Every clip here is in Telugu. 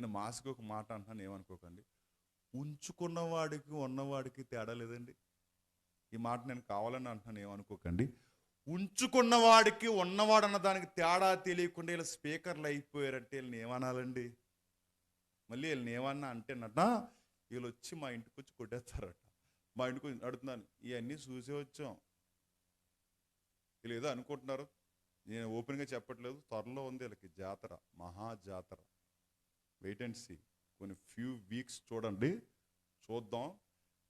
నేను మాస్కి ఒక మాట అంటున్నాను ఏమనుకోకండి. ఉంచుకున్నవాడికి ఉన్నవాడికి తేడా లేదండి. ఈ మాట నేను కావాలని అంటున్నాను ఏమనుకోకండి. ఉంచుకున్నవాడికి ఉన్నవాడు అన్న దానికి తేడా తెలియకుండా ఇలా స్పీకర్లు అయిపోయారంటే వీళ్ళని ఏమనాలండి? మళ్ళీ వీళ్ళని ఏమన్నా అంటేనట వీళ్ళు వచ్చి మా ఇంటికి వచ్చి కొట్టేస్తారట. మా ఇంటికి వచ్చి అడుగుతున్నాను ఇవన్నీ చూసే వచ్చాం. వీళ్ళు ఏదో అనుకుంటున్నారు. నేను ఓపెన్గా చెప్పట్లేదు త్వరలో ఉంది వీళ్ళకి జాతర మహా జాతర. వెయిట్ అండ్ సీ కొన్ని ఫ్యూ వీక్స్ చూడండి. చూద్దాం.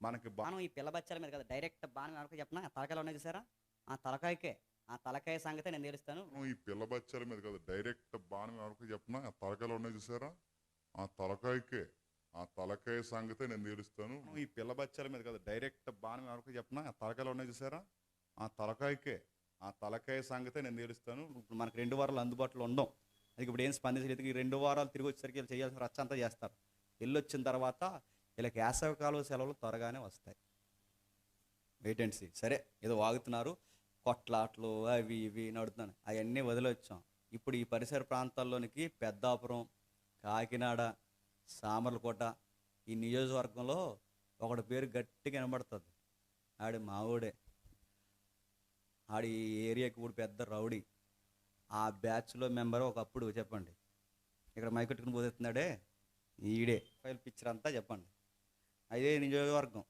మనకి బాణం ఈ పిల్ల బచ్చాల మీద కదా డైరెక్ట్ బాణం ఎవరికి చెప్పిన? తలకాయలు ఉన్నాయి చూసారా? ఆ తలకాయకే ఆ తలకాయ సంగతే నేను తెలుస్తాను ఈ పిల్ల బచ్చాల మీద కదా డైరెక్ట్ బాణం ఎవరికి చెప్పినా? ఆ తలకాయలు ఉన్నాయి చూసారా? ఆ తలకాయకే ఆ తలకాయ సంగతే నేను తెలుస్తాను ఈ పిల్ల బచ్చాల మీద కదా డైరెక్ట్ బాణం ఎవరికి చెప్పినా? ఆ తలకాయలు ఉన్నాయి చూసారా? ఆ తలకాయకే ఆ తలకాయ సంగతే నేను తెలుస్తాను ఇప్పుడు మనకు రెండు వారాలు అందుబాటులో ఉండవు. అది ఇప్పుడు ఏం స్పందించలేదు. ఈ రెండు వారాలు తిరిగి వచ్చేసరికి వీళ్ళు చేయాల్సిన రచ్చ అంతా చేస్తారు. వెళ్ళొచ్చిన తర్వాత వీళ్ళకి వేసవికాల సెలవులు త్వరగానే వస్తాయి. వెయిట్ అండ్ సీ సరే ఏదో వాగుతున్నారు. కొట్లాట్లు అవి ఇవి నడుతున్నాను అవన్నీ వదిలొచ్చాం ఇప్పుడు ఈ పరిసర ప్రాంతాల్లోనికి పెద్దాపురం కాకినాడ సామర్లకోట ఈ నియోజకవర్గంలో ఒకటి పేరు గట్టిగా వినబడుతుంది. ఆడి మావుడే. ఆడి ఏరియాకి ఇప్పుడు పెద్ద రౌడీ. ఆ బ్యాచ్లో మెంబర్ ఒకప్పుడు చెప్పండి. ఇక్కడ మైకెట్టుకుని పోతున్నాడే ఈడే. ఫైల్ పిక్చర్ అంతా చెప్పండి. అదే నియోజకవర్గం.